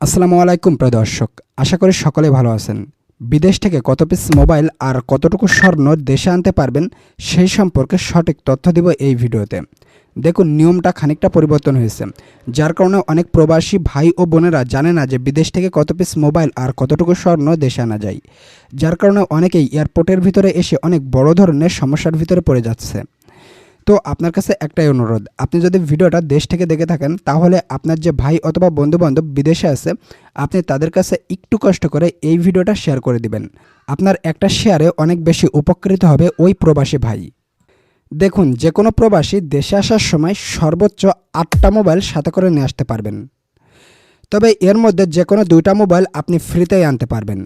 আসসালামু আলাইকুম প্রিয় দর্শক, আশা করি সকলে ভালো আছেন। বিদেশ থেকে কত পিস মোবাইল আর কতটুকু স্বর্ণ দেশে আনতে পারবেন, সেই সম্পর্কে সঠিক তথ্য দিব এই ভিডিওতে। দেখুন, নিয়মটা খানিকটা পরিবর্তন হয়েছে। যার কারণে অনেক প্রবাসী ভাই ও বোনেরা জানে না যে বিদেশ থেকে কত পিস মোবাইল আর কতটুকু স্বর্ণ দেশে আনা যায়। যার কারণে অনেকেই এয়ারপোর্টের ভিতরে এসে অনেক বড় ধরনের সমস্যার ভিতরে পড়ে যাচ্ছে। তো আপনার কাছে একটাই অনুরোধ, আপনি যদি ভিডিওটা দেশ থেকে দেখে থাকেন, তাহলে আপনার যে ভাই অথবা বন্ধুবান্ধব বিদেশে আছে, আপনি তাদের কাছে একটু কষ্ট করে এই ভিডিওটা শেয়ার করে দিবেন। আপনার একটা শেয়ারে অনেক বেশি উপকৃত হবে ওই প্রবাসী ভাই। দেখুন যে কোনো প্রবাসী দেশে আসার সময় সর্বোচ্চ আটটা মোবাইল সাথে করে নিয়ে আসতে পারবেন। তবে এর মধ্যে যে কোনো দুইটা মোবাইল আপনি ফ্রিতেই আনতে পারবেন।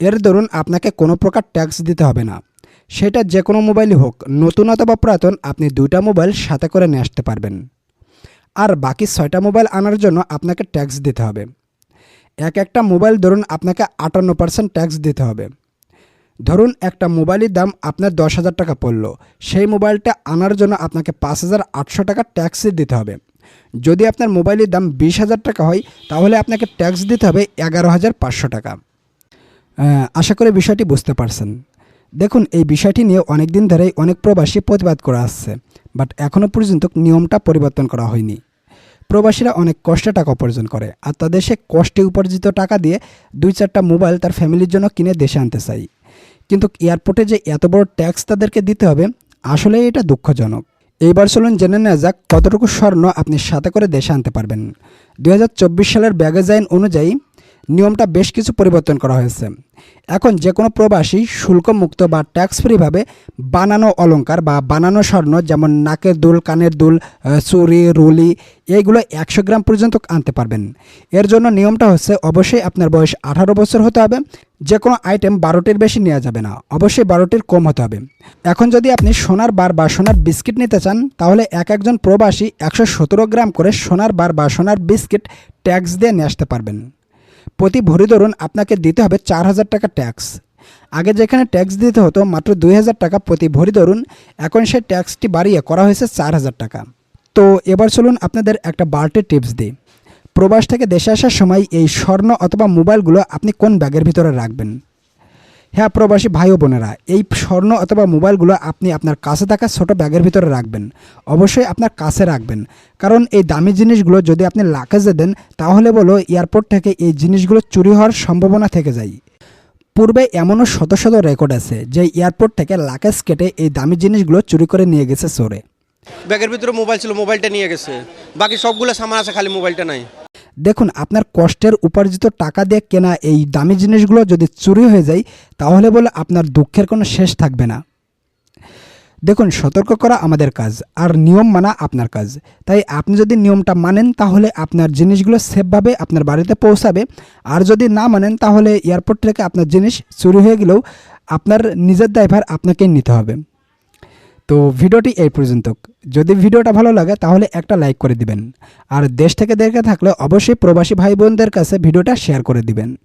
এর দরুন আপনাকে কোনো প্রকার ট্যাক্স দিতে হবে না। সেটা যে কোনো মোবাইলই হোক, নতুন অথবা পুরাতন, আপনি দুইটা মোবাইল সাথে করে নিয়ে আসতে পারবেন। আর বাকি ছয়টা মোবাইল আনার জন্য আপনাকে ট্যাক্স দিতে হবে। এক একটা মোবাইল ধরুন আপনাকে আটান্ন পার্সেন্ট ট্যাক্স দিতে হবে। ধরুন একটা মোবাইলের দাম আপনার দশ হাজার টাকা পড়ল। সেই মোবাইলটা আনার জন্য আপনাকে পাঁচ হাজার আটশো টাকা ট্যাক্সই দিতে হবে। যদি আপনার মোবাইলের দাম বিশ হাজার টাকা হয়, তাহলে আপনাকে ট্যাক্স দিতে হবে এগারো হাজার পাঁচশো টাকা। আশা করি বিষয়টি বুঝতে পারছেন। দেখুন, এই বিষয়টি নিয়ে অনেক দিন ধরেই অনেক প্রবাসী প্রতিবাদ করে আসছে, বাট এখনও পর্যন্ত নিয়মটা পরিবর্তন করা হয়নি। প্রবাসীরা অনেক কষ্টে টাকা উপার্জন করে, আর তাদের সে কষ্টে উপার্জিত টাকা দিয়ে দুই চারটা মোবাইল তার ফ্যামিলির জন্য কিনে দেশে আনতে চাই। কিন্তু এয়ারপোর্টে যে এত বড় ট্যাক্স তাদেরকে দিতে হবে, আসলে এটা দুঃখজনক। এইবার চলুন জেনে নেওয়া যাক কতটুকু স্বর্ণ আপনি সাথে করে দেশে আনতে পারবেন। দু হাজার চব্বিশ সালের ব্যাগেজ আইন অনুযায়ী নিয়মটা বেশ কিছু পরিবর্তন করা হয়েছে। এখন যে কোনো প্রবাসী শুল্কমুক্ত বা ট্যাক্স ফ্রিভাবে বানানো অলংকার বা বানানো স্বর্ণ, যেমন নাকের দুল, কানের দুল চুরি রুলি এইগুলো একশো গ্রাম পর্যন্ত আনতে পারবেন। এর জন্য নিয়মটা হচ্ছে অবশ্যই আপনার বয়স আঠারো বছর হতে হবে যে কোনো আইটেম বারোটির বেশি নেওয়া যাবে না, অবশ্যই বারোটির কম হতে হবে। এখন যদি আপনি সোনার বার বা সোনার বিস্কিট নিতে চান, তাহলে এক একজন প্রবাসী একশো সতেরো গ্রাম করে সোনার বার বা সোনার বিস্কিট ট্যাক্স দিয়ে নিয়ে আসতে পারবেন। প্রতি ভরি ধরুন আপনাকে দিতে হবে চার হাজার টাকা ট্যাক্স। আগে যেখানে ট্যাক্স দিতে হতো, মাত্র দুই হাজার টাকা প্রতি ভরি ধরুন, এখন সেই ট্যাক্সটি বাড়িয়ে করা হয়েছে চার হাজার টাকা। তো এবার চলুন আপনাদের একটা বার্থডে টিপস দিই। প্রবাস থেকে দেশে আসার সময় এই স্বর্ণ অথবা মোবাইলগুলো আপনি কোন ব্যাগের ভিতরে রাখবেন? হ্যাঁ প্রবাসী ভাই ও বোনেরা, এই স্বর্ণ অথবা মোবাইলগুলো আপনি আপনার কাছে থাকা ছোট ব্যাগের ভিতরে রাখবেন। অবশ্যই আপনার কাছে রাখবেন। কারণ এই দামি জিনিসগুলো যদি আপনি লাকেজে দেন, তাহলে বলো এয়ারপোর্ট থেকে এই জিনিসগুলো চুরি হওয়ার সম্ভাবনা থেকে যায়। পূর্বে এমনও শত শত রেকর্ড আছে যে এয়ারপোর্ট থেকে লাকেজ কেটে এই দামি জিনিসগুলো চুরি করে নিয়ে গেছে চোরে। ব্যাগের ভিতরে মোবাইল ছিল, মোবাইলটা নিয়ে গেছে। বাকি সবগুলো সামান আছে, খালি মোবাইলটা নাই। দেখুন, আপনার কষ্টের উপার্জিত টাকা দিয়ে কেনা এই দামি জিনিসগুলো যদি চুরি হয়ে যায়, তাহলে বলে আপনার দুঃখের কোনো শেষ থাকবে না। দেখুন, সতর্ক করা আমাদের কাজ, আর নিয়ম মানা আপনার কাজ। তাই আপনি যদি নিয়মটা মানেন, তাহলে আপনার জিনিসগুলো সেফভাবে আপনার বাড়িতে পৌঁছাবে। আর যদি না মানেন, তাহলে এয়ারপোর্ট থেকে আপনার জিনিস চুরি হয়ে গেলেও আপনার নিজের দায়ভার আপনাকেই নিতে হবে। তো ভিডিওটি এই পর্যন্ত। যদি ভিডিওটা ভালো লাগে, তাহলে একটা লাইক করে দিবেন। আর দেশ থেকে দেখে থাকলে অবশ্যই প্রবাসী ভাই বোনদের কাছে ভিডিওটা শেয়ার করে দিবেন।